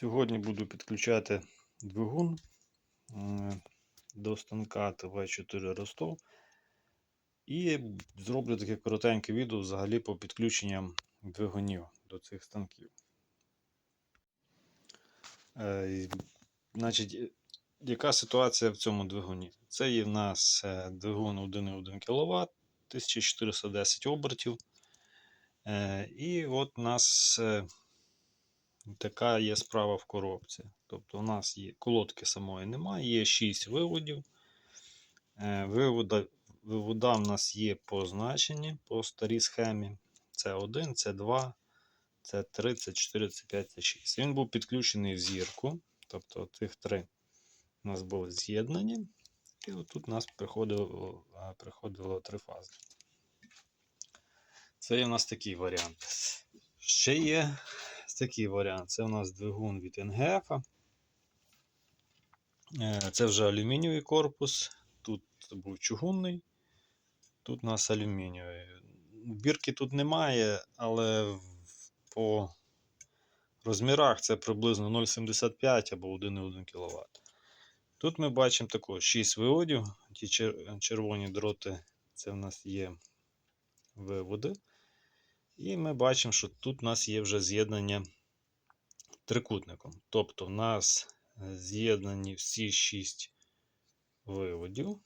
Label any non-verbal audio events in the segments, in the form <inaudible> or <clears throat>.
Сьогодні буду підключати двигун до станка ТВ4 Ростов. І зроблю таке коротеньке відео взагалі по підключенням двигунів до цих станків. Е, Значить, е, яка ситуація в цьому двигуні? Це є в нас е, двигун 1,1 кВт, 1410 обертів. Е, І от у нас е, така є справа в коробці. Тобто у нас є колодки самої немає, є 6 виводів. Е, Вивода, вивода в нас є позначені по старій схемі. Це 1, це 2, це 3, це 4, це 5, це 6. Він був підключений в зірку. Тобто цих три у нас були з'єднані. І отут у нас приходило, приходило три фази. Це є у нас такий варіант. Ще є такий варіант. Це у нас двигун від НГФ. Е, Це вже алюмінієвий корпус. Тут був чугунний, тут у нас алюмінієвий. Бірки тут немає, але по розмірах це приблизно 0,75 або 1,1 кВт. Тут ми бачимо також 6 виводів. Ті червоні дроти це в нас є виводи. І ми бачимо, що тут у нас є вже з'єднання трикутником. Тобто в нас е, з'єднані всі 6 виводів.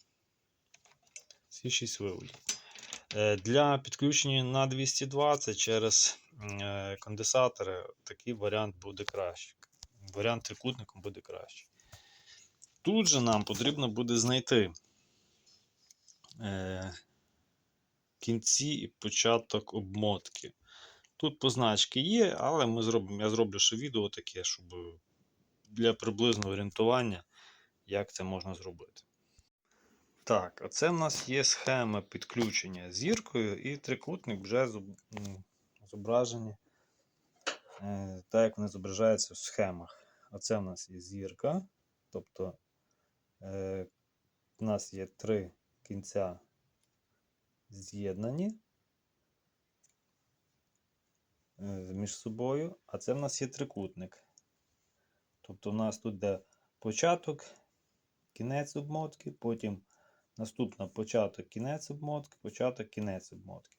Всі 6 виводів. Е, Для підключення на 220 через е, конденсатори такий варіант буде краще. Варіант трикутником буде краще. Тут же нам потрібно буде знайти кінці і початок обмотки. Тут позначки є, але ми зробимо, я зроблю ще відео таке, щоб для приблизного орієнтування, як це можна зробити. Так, а це в нас є схема підключення зіркою і трикутник вже зображені, е, так як вони зображаються в схемах. Оце в нас є зірка. Тобто е, у нас є три кінця з'єднані е, між собою, а це в нас є трикутник. Тобто, у нас тут де початок, кінець обмотки, потім наступна початок, кінець обмотки, початок, кінець обмотки.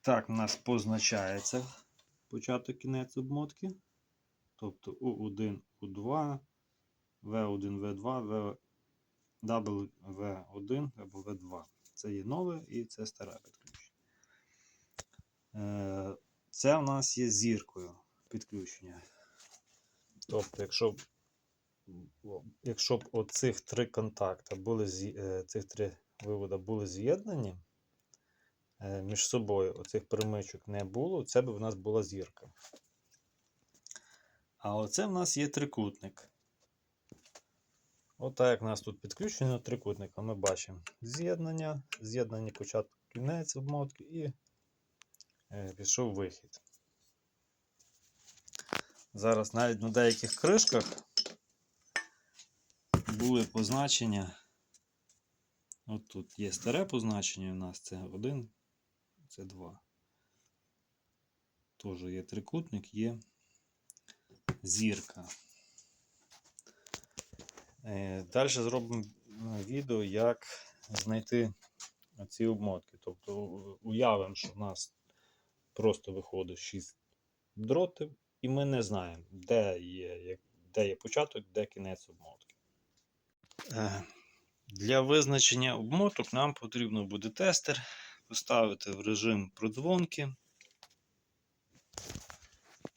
Так, у нас позначається початок кінець обмотки. Тобто У1, У2, В1, В2, В, W1 або В2. Це є нове і це старе підключення. Е, Це у нас є зіркою підключення. Тобто, якщо якщо б оцих три контакти були е, цих три виводи були з'єднані е, між собою, оцих перемичок не було, це б в нас була зірка. А оце в нас є трикутник. Отак як в нас тут підключено трикутника, ми бачимо з'єднання, з'єднані початок кінець обмотки і е, пішов вихід. Зараз навіть на деяких кришках були позначення. От тут є старе позначення у нас це 1, це 2. Теж є трикутник, є зірка. Далі зробимо е, відео, як знайти ці обмотки. Тобто уявимо, що в нас просто виходить 6 дротів, і ми не знаємо, де є, де є початок, де кінець обмотки. Е, Для визначення обмоток нам потрібно буде тестер поставити в режим продзвонки.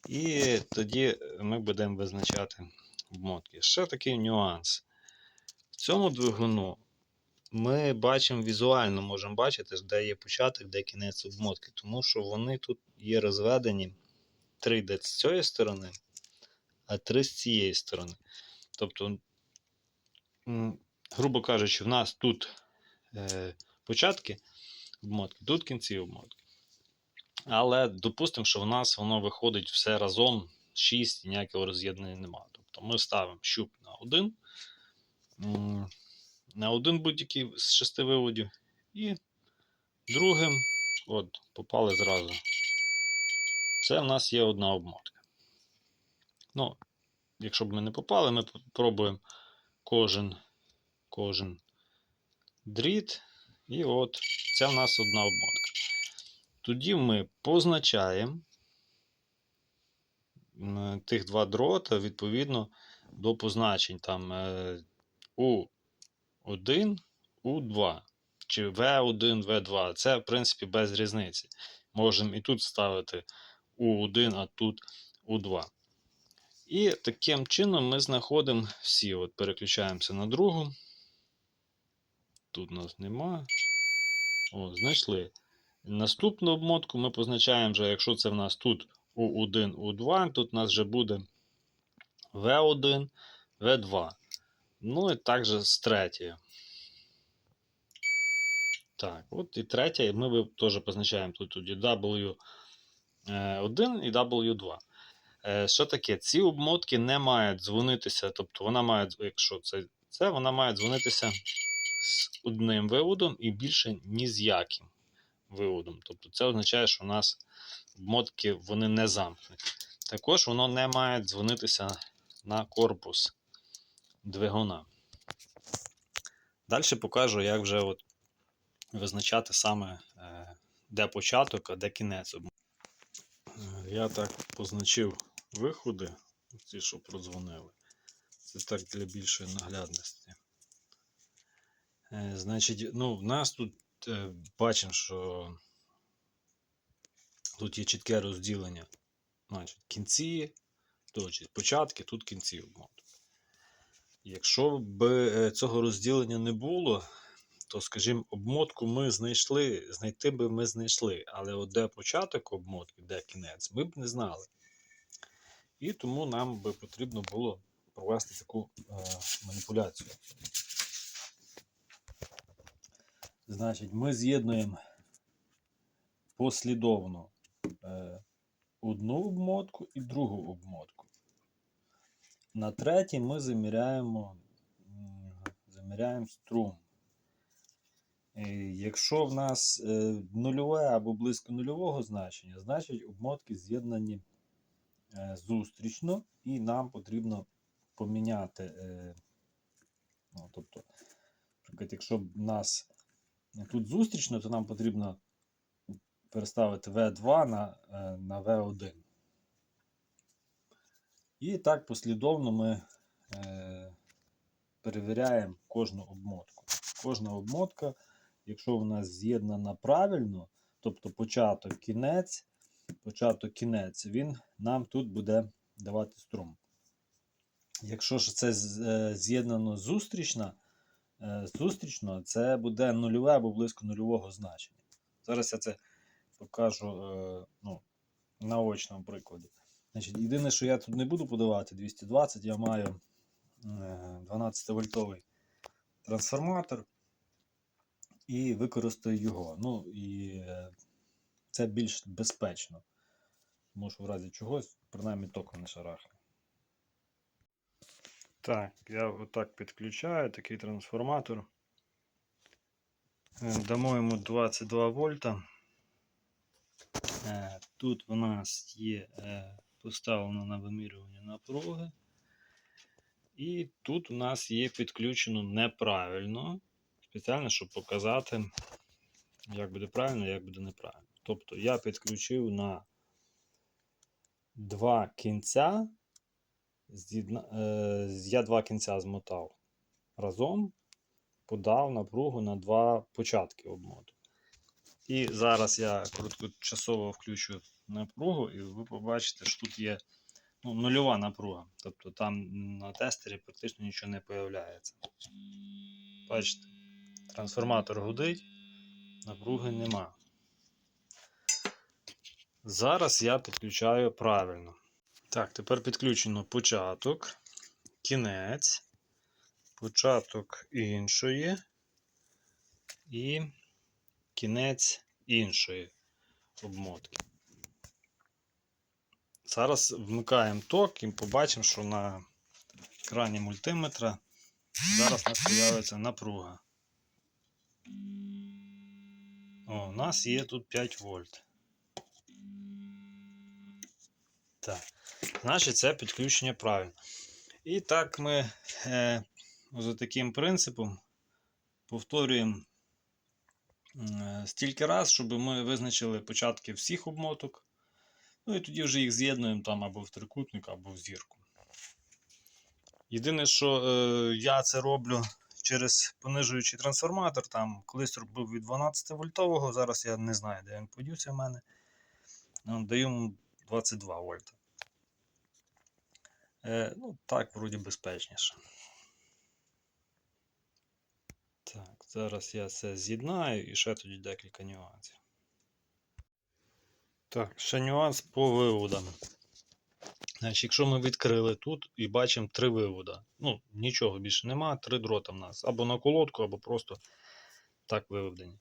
І тоді ми будемо визначати обмотки. Ще такий нюанс. В цьому двигуну ми бачимо візуально, можемо бачити, де є початок, де кінець обмотки, тому що вони тут є розведені 3 йде з цієї сторони, а 3 з цієї сторони. Тобто, грубо кажучи, в нас тут е, початки обмотки, тут кінці обмотки. Але допустимо, що в нас воно виходить все разом 6 і ніякого роз'єднання немає. Тобто ми ставимо щуп на один, на один будь-який з шести виводів, і другим от, попали зразу. Це в нас є одна обмотка. Ну, якщо б ми не попали, ми пробуємо кожен, кожен дріт. І от це в нас одна обмотка. Тоді ми позначаємо тих два дрота відповідно до позначень там е, У1, У2 чи В1, В2. Це, в принципі, без різниці. Можемо і тут ставити У1, а тут У2. І таким чином ми знаходимо всі. От Переключаємося на другу. Тут нас нема. О, знайшли. Наступну обмотку ми позначаємо вже, якщо це в нас тут У1, У2, тут у нас вже буде В1, В2. Ну і також з третьою. Так, от і третя, ми теж позначаємо тут тоді W1 і W2. Е, Що таке? Ці обмотки не мають дзвонитися, тобто вона має, якщо це, це вона має дзвонитися з одним виводом і більше ні з яким виводом. Тобто це означає, що у нас обмотки вони не замкнуті. Також воно не має дзвонитися на корпус двигуна. Далі покажу, як вже от визначати саме, е, де початок, а де кінець. Е, Я так позначив виходи, ці, що продзвонили. Це так для більшої наглядності. Е, Значить, ну, в нас тут бачимо, що тут є чітке розділення. Значить, кінці, точить, початки, тут кінці обмоток. Якщо б е, цього розділення не було, то, скажімо, обмотку ми знайшли, знайти би ми знайшли, але от де початок обмотки, де кінець, ми б не знали. І тому нам би потрібно було провести таку е, маніпуляцію. Значить, ми з'єднуємо послідовно е, одну обмотку і другу обмотку. На третій ми заміряємо, заміряємо струм. Якщо в нас е, нульове або близько нульового значення, значить обмотки з'єднані е, зустрічно, і нам потрібно поміняти. Ну, тобто, якщо в нас тут зустрічно, то нам потрібно переставити V2 на, е, на V1. І так послідовно ми е, перевіряємо кожну обмотку. Кожна обмотка, якщо вона з'єднана правильно, тобто початок кінець, початок кінець, він нам тут буде давати струм. Якщо ж це е, з'єднано зустрічно, е, зустрічно, це буде нульове або близько нульового значення. Зараз я це покажу е, ну, на очному прикладі. Значить, єдине, що я тут не буду подавати 220, я маю 12 вольтовий трансформатор і використаю його. Ну і е, це більш безпечно. Тому що в разі чогось, принаймні током не шарахне. Так, я отак підключаю такий трансформатор. Е, Дамо йому 22 вольта. Е, Тут в нас є е, поставлено на вимірювання напруги. І тут у нас є підключено неправильно. Спеціально, щоб показати, як буде правильно, як буде неправильно. Тобто я підключив на два кінця. Е, Я два кінця змотав разом, подав напругу на два початки обмоту. І зараз я короткочасово включу напругу, і ви побачите, що тут є ну, нульова напруга. Тобто там на тестері практично нічого не появляється. Бачите, трансформатор гудить, напруги нема. Зараз я підключаю правильно. Так, тепер підключено початок, кінець, початок іншої і кінець іншої обмотки. Зараз вмикаємо ток і побачимо, що на екрані мультиметра зараз у нас з'явиться напруга. О, у нас є тут 5 вольт. Так. Значить, це підключення правильно. І так ми е, за таким принципом повторюємо е, стільки раз, щоб ми визначили початки всіх обмоток. Ну і тоді вже їх з'єднуємо там або в трикутник, або в зірку. Єдине, що е, я це роблю через понижуючий трансформатор. Там колись робив від 12 вольтового, зараз я не знаю, де він подівся в мене. Даю 22 вольта. Е, ну, так, вроді безпечніше. Так, зараз я це з'єднаю і ще тоді декілька нюансів. Так, ще нюанс по виводам. Значить, якщо ми відкрили тут і бачимо три вивода. Ну, нічого більше нема, три дрота в нас. Або на колодку, або просто так виведені.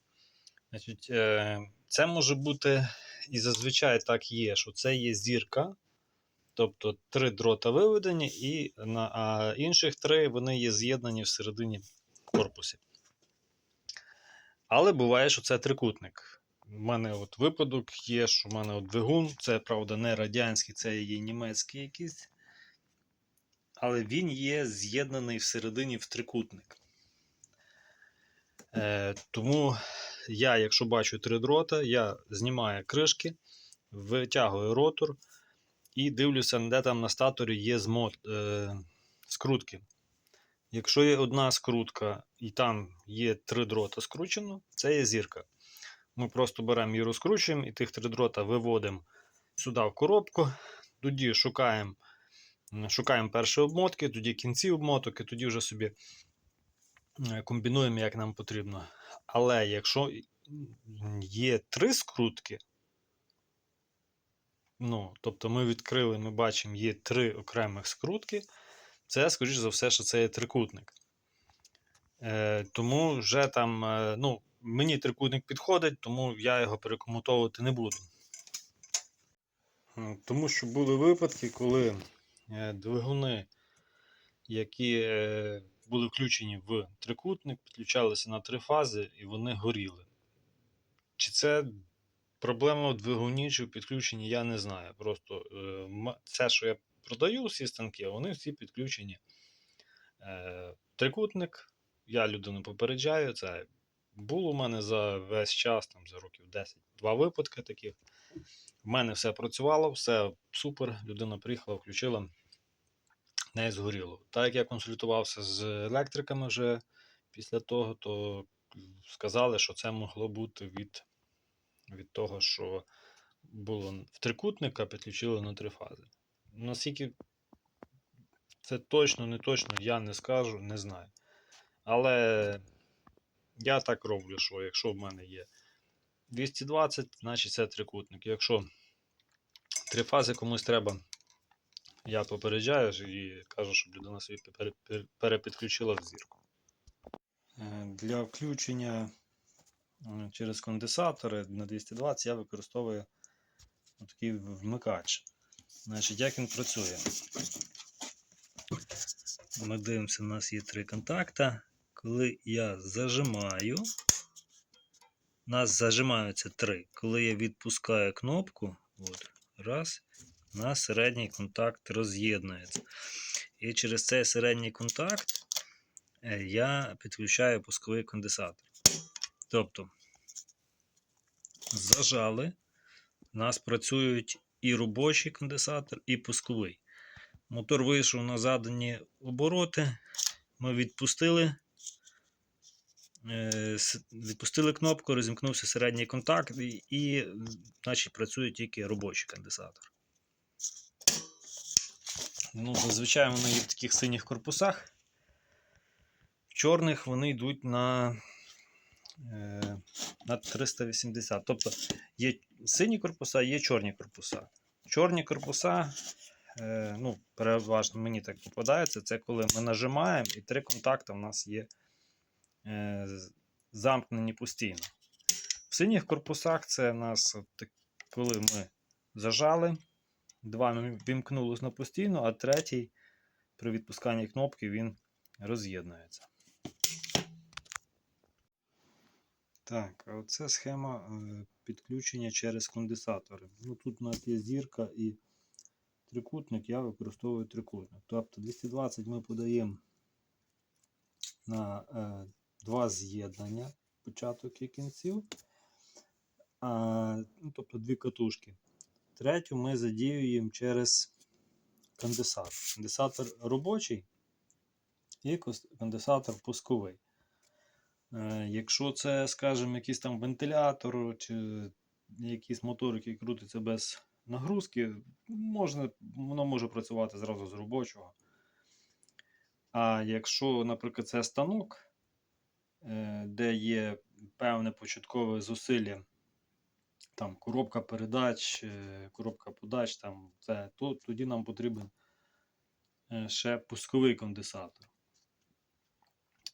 Значить, е, це може бути, і зазвичай так є, що це є зірка. Тобто три дрота виведені, і на, а інших три вони є з'єднані всередині корпусі. Але буває, що це трикутник. У мене от випадок є, що в мене от двигун, це правда не радянський, це є німецький якийсь. Але він є з'єднаний всередині в трикутник. Е, тому я, якщо бачу три дрота, я знімаю кришки, витягую ротор і дивлюся, де там на статорі є змот, е, скрутки. Якщо є одна скрутка і там є три дрота скручено, це є зірка. Ми просто беремо її розкручуємо і тих три дрота виводимо сюди в коробку. Тоді шукаємо шукаємо перші обмотки, тоді кінці обмоток, і тоді вже собі комбінуємо, як нам потрібно. Але якщо є три скрутки, ну, тобто ми відкрили, ми бачимо, є три окремих скрутки, це, скоріш за все, що це є трикутник. Е, Тому вже там, е, ну, мені трикутник підходить, тому я його перекомутовувати не буду. Тому що були випадки, коли е, двигуни, які е, були включені в трикутник, підключалися на три фази і вони горіли. Чи це проблема в двигуні, чи в підключенні, я не знаю. Просто е, це, що я продаю, всі станки, вони всі підключені. Е, Трикутник, я людину попереджаю, це було у мене за весь час, там, за років 10, два випадки таких. В мене все працювало, все супер. Людина приїхала, включила, не згоріло. Так як я консультувався з електриками вже після того, то сказали, що це могло бути від, від того, що було в трикутника, підключили на три фази. Наскільки це точно, не точно, я не скажу, не знаю. Але я так роблю, що якщо в мене є 220, значить це трикутник. Якщо три фази комусь треба, я попереджаю і кажу, щоб людина собі пере- пере- перепідключила в зірку. Е, Для включення е, через конденсатори на 220 я використовую такий вмикач. Значить, як він працює? Ми дивимося, у нас є три контакта. Коли я зажимаю, у нас зажимаються три. Коли я відпускаю кнопку, от, раз, нас середній контакт роз'єднується. І через цей середній контакт е, я підключаю пусковий конденсатор. Тобто, зажали, у нас працюють і робочий конденсатор, і пусковий. Мотор вийшов на задані обороти. Ми відпустили. е, Відпустили кнопку, розімкнувся середній контакт, і, і значить, працює тільки робочий конденсатор. Ну, зазвичай вони є в таких синіх корпусах. В чорних вони йдуть на, е, на 380. Тобто є сині корпуса, є чорні корпуса. Чорні корпуса е, ну, переважно мені так попадається, це коли ми нажимаємо і три контакти у нас є е, замкнені постійно. В синіх корпусах це у нас коли ми зажали, два ми вімкнулись на постійно, а третій при відпусканні кнопки він роз'єднується. Так, а оце схема е, підключення через конденсатори. Ну, тут у нас є зірка і трикутник, я використовую трикутник. Тобто 220 ми подаємо на е, два з'єднання початок і кінців, а, ну, тобто дві катушки. Третю ми задіюємо через конденсатор. Конденсатор робочий і конденсатор пусковий. Е, Якщо це, скажімо, якийсь там вентилятор чи якийсь мотор, який крутиться без нагрузки, можна, воно може працювати зразу з робочого. А якщо, наприклад, це станок, е, де є певне початкове зусилля, там коробка передач, е, коробка подач, там це, то тоді нам потрібен е, ще пусковий конденсатор,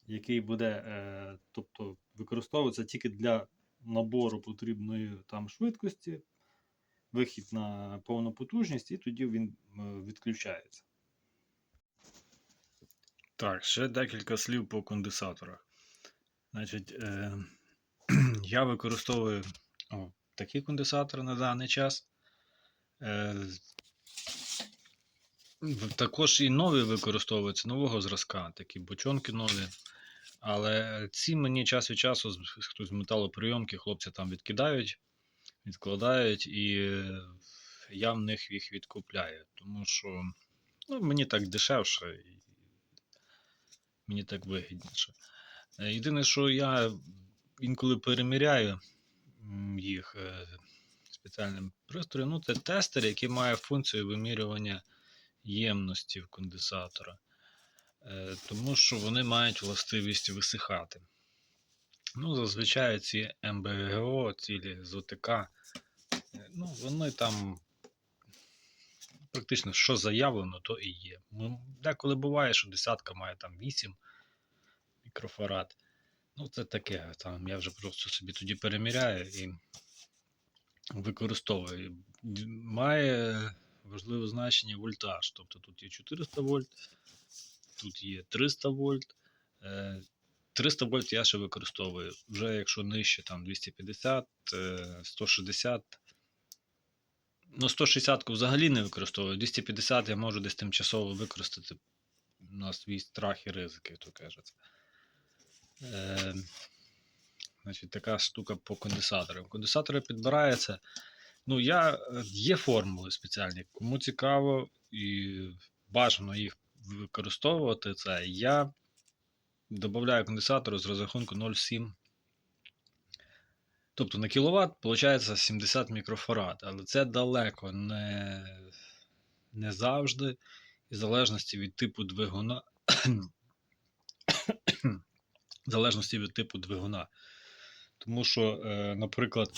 який буде, е, тобто використовуватися тільки для набору потрібної там швидкості, вихід на повну потужність, і тоді він відключається. Так, ще декілька слів по конденсаторах. Значить, е, <clears throat> я використовую о, такі конденсатори на даний час. Е, також і нові використовуються нового зразка, такі бочонки нові. Але ці мені час від часу хтось з металоприйомки, хлопці там відкидають, відкладають, і е, я в них їх відкупляю. Тому що ну, мені так дешевше мені так вигідніше. Е, Єдине, що я інколи переміряю їх е, спеціальним пристроєм, ну, це тестер, який має функцію вимірювання ємності в конденсатора. Е, Тому що вони мають властивість висихати. Ну, зазвичай ці МБГО, цілі з ОТК, е, ну, вони там практично що заявлено, то і є. Деколи буває, що десятка має там 8 мікрофарад. Ну, це таке. Там я вже просто собі тоді переміряю і використовую. Має важливе значення вольтаж. Тобто тут є 400 вольт, тут є 300 вольт. Е, 300 вольт я ще використовую. Вже якщо нижче там 250, е, 160. Ну, 160 взагалі не використовую. 250 я можу десь тимчасово використати на свій страх і ризики, як то кажеться. Е, значить, така штука по конденсаторам. Конденсатори підбираються. Ну, я, е, є формули спеціальні. Кому цікаво і бажано їх використовувати, це я додаю конденсатору з розрахунку 0,7. Тобто на кіловат виходить 70 мікрофарад, але це далеко не, не завжди, і в залежності від типу двигуна. В залежності від типу двигуна. Тому що, е, наприклад,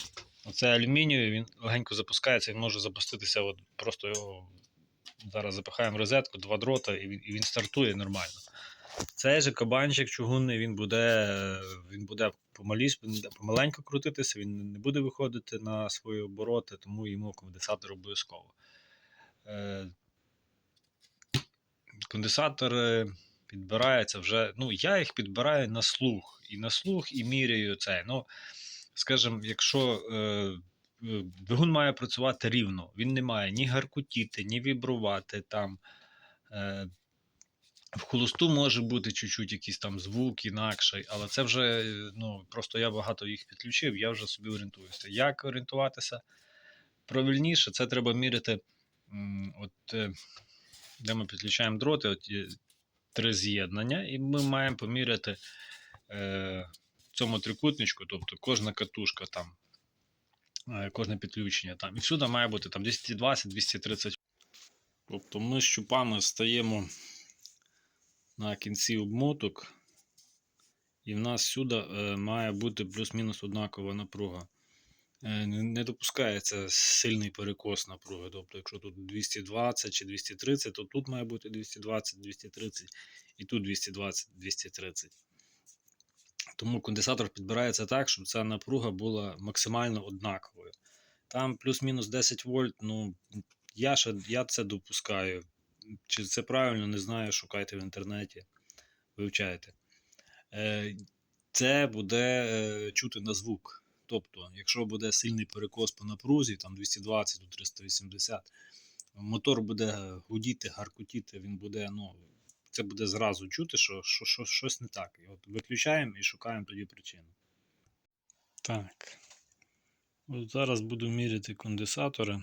оцей алюмінієвий, він легенько запускається, він може запуститися, от просто його зараз запихаємо розетку, два дрота, і він, і він стартує нормально. Цей же кабанчик чугунний, він буде, е, він буде помаліш, він буде помаленько крутитися, він не буде виходити на свої обороти, тому йому конденсатор обов'язково. Е, конденсатори підбираються вже. Ну, я їх підбираю на слух. І на слух, і міряю це. Ну, скажімо, якщо е, е, двигун має працювати рівно, він не має ні гаркутіти, ні вібрувати там. Е, в холосту може бути чуть-чуть якийсь там звук інакший, але це вже е, ну, просто я багато їх підключив, я вже собі орієнтуюся. Як орієнтуватися правильніше, це треба міряти. От, де ми підключаємо дроти, от три з'єднання, і ми маємо поміряти е, цьому трикутничку, тобто кожна катушка там, е, кожне підключення там. І всюди має бути там 220-230. Тобто ми з щупами стаємо на кінці обмоток, і в нас сюди е, має бути плюс-мінус однакова напруга. Е, не- допускається сильний перекос напруги. Тобто, якщо тут 220 чи 230, то тут має бути 220-230 і тут 220-230. Тому конденсатор підбирається так, щоб ця напруга була максимально однаковою. Там плюс-мінус 10 вольт, ну я, ще, я це допускаю. Чи це правильно, не знаю, шукайте в інтернеті, вивчайте. Е, Це буде е, чути на звук. Тобто, якщо буде сильний перекос по напрузі, там 220 до 380, мотор буде гудіти, гаркотіти, він буде, ну, це буде зразу чути, що, що, що щось не так. І от виключаємо і шукаємо тоді причину. Так. От зараз буду міряти конденсатори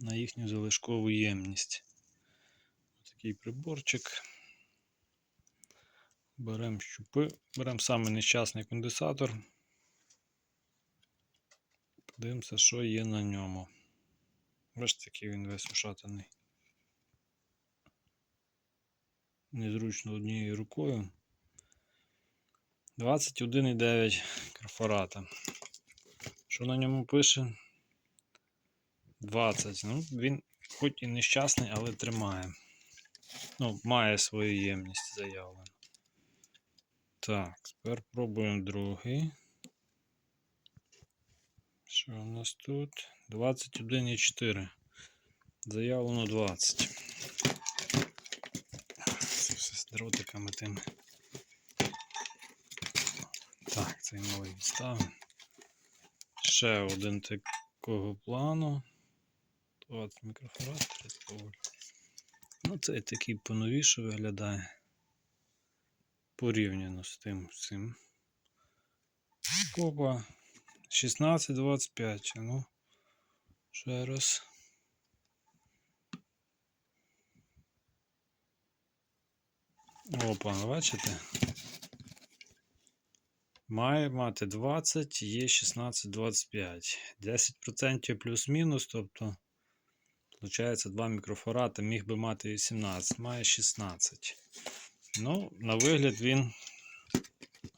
на їхню залишкову ємність. Такий приборчик. Беремо щупи, беремо саме нещасний конденсатор. Подивимося, що є на ньому. Бачите, який він весь ушатаний. Незручно однією рукою. 21,9 карфората. Що на ньому пише? 20. Ну, він хоч і нещасний, але тримає. Ну, має свою ємність заявлену. Так, тепер пробуємо другий. Що у нас тут? 21,4. Заявлено 20. Це все з дротиками тими. Так, цей новий відставимо. Ще один такого плану. 20 мікрофарад, 30 вольт. Ну, цей такий поновіше виглядає. Порівняно з тим всім. Опа. 16-25. Ну, ще раз. Опа, бачите? Має мати 20, є 16-25. 10% плюс-мінус, тобто, виходить, 2 мікрофарати міг би мати 18, має 16. Ну, на вигляд він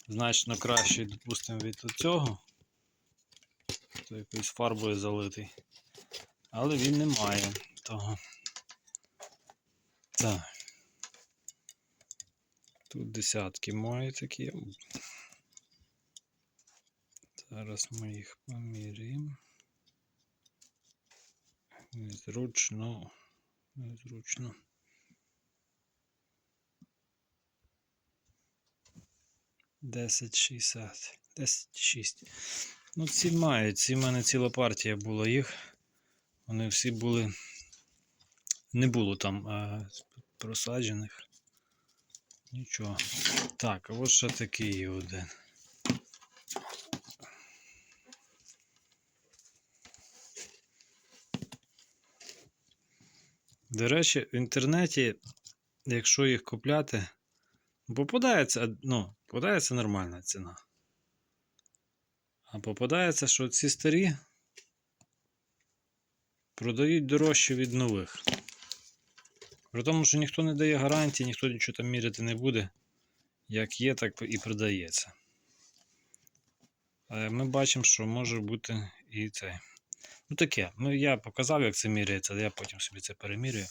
значно кращий, допустимо, від цього. То якоюсь фарбою залитий. Але він не має того. Так. Тут десятки має такі. Зараз ми їх поміряємо. Незручно. Незручно. Десять шістдесят. Десять шість. Ну, ці мають. Ці в мене ціла партія була їх. Вони всі були. Не було там а, просаджених. Нічого. Так, а от ще такий є один. До речі, в інтернеті, якщо їх купляти, попадається, ну, попадається нормальна ціна. А попадається, що ці старі продають дорожче від нових. При тому, що ніхто не дає гарантії, ніхто нічого там міряти не буде. Як є, так і продається. Але ми бачимо, що може бути і це. Ну таке. Ну, я показав, як це міряється, я потім собі це перемірюю.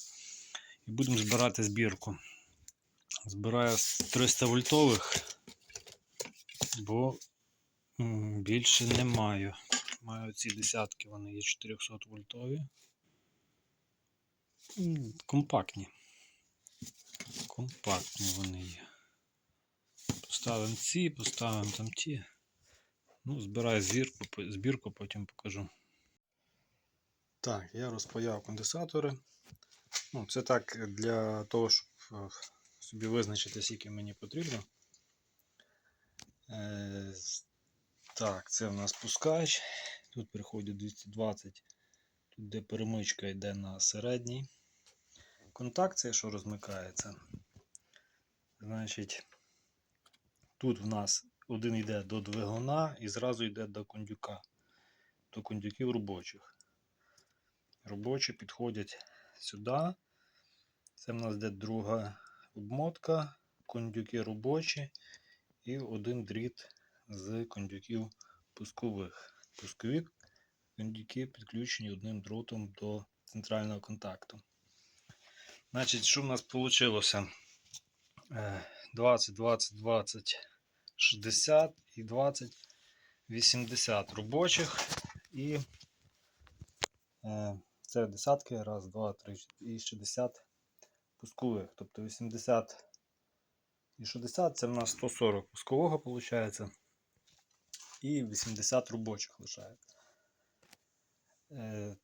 І будемо збирати збірку. Збираю з 300 вольтових, бо більше не маю. Маю ці десятки, вони є 400 вольтові. Компактні. Компактні вони є. Поставимо ці, поставимо там ті. Ну, збираю збірку, збірку, потім покажу. Так, я розпаяв конденсатори. Ну, це так для того, щоб е, собі визначити, скільки мені потрібно. Так, це в нас пускач. Тут приходить 220, тут де перемичка йде на середній. Контакт це що розмикається. Значить, тут в нас один йде до двигуна і зразу йде до кондюка, до кондюків робочих. Робочі підходять сюди. Це в нас йде друга обмотка, кондюки робочі і один дріт з кондюків пускових. Пускові кондюки підключені одним дротом до центрального контакту. Значить, що в нас вийшло? 20, 20, 20, 60 і 20, 80 робочих. І е, це десятки, раз, два, три і 60 пускових. Тобто 80 і 60 це в нас 140 пускового виходить. І 80 робочих лишається. Е,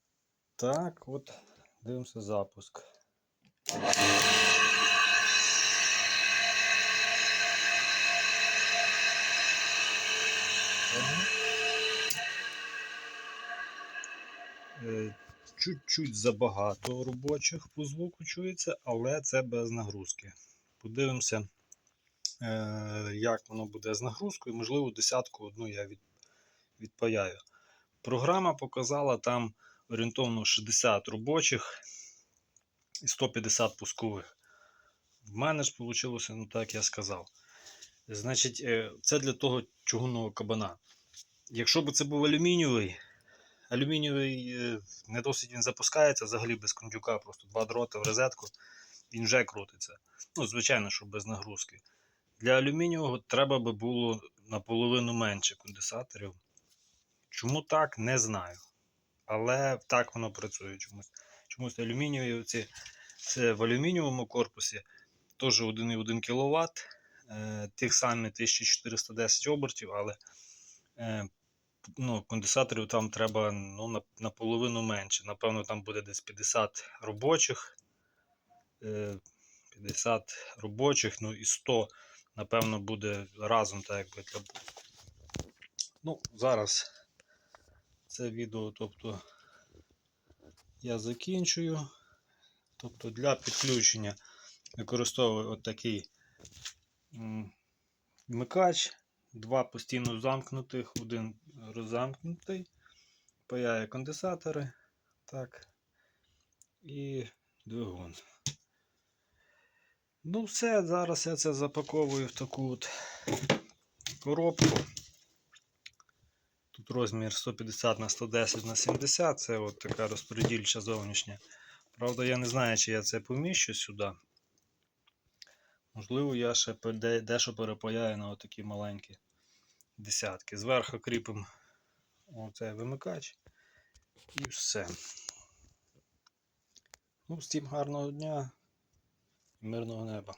так, от Дивимося запуск. Е, Чуть-чуть забагато робочих по звуку чується, але це без нагрузки. Подивимося, як воно буде з нагрузкою. Можливо, десятку одну я від, відпаяю. Програма показала там орієнтовно 60 робочих і 150 пускових. В мене ж вийшло, ну так як я сказав. Значить, е, це для того чугунного кабана. Якщо б це був алюмінієвий, алюмінієвий е, не досить він запускається взагалі без кондюка, просто два дроти в розетку, він вже крутиться. Ну, звичайно, що без нагрузки. Для алюмінієвого треба би було наполовину менше конденсаторів. Чому так, не знаю. Але так воно працює чомусь. Чомусь алюмінієві це в алюмінієвому корпусі теж 1,1 кВт, е, тих самих 1410 обертів, але е, ну, конденсаторів там треба ну, наполовину менше. Напевно, там буде десь 50 робочих. Е, 50 робочих, ну і 100, напевно, буде разом, так якби для. Ну, зараз це відео, тобто я закінчую. Тобто для підключення використовую отакий вмикач, два постійно замкнутих, один розамкнутий, паяє конденсатори, так, і двигун. Ну, все, зараз я це запаковую в таку от коробку. Тут розмір 150 на 110 на 70, це от така розподільча зовнішня. Правда, я не знаю, чи я це поміщу сюди. Можливо, я ще дещо перепаяю на отакі маленькі десятки. Зверху кріпимо оцей вимикач і все. Ну, всім гарного дня мирного неба.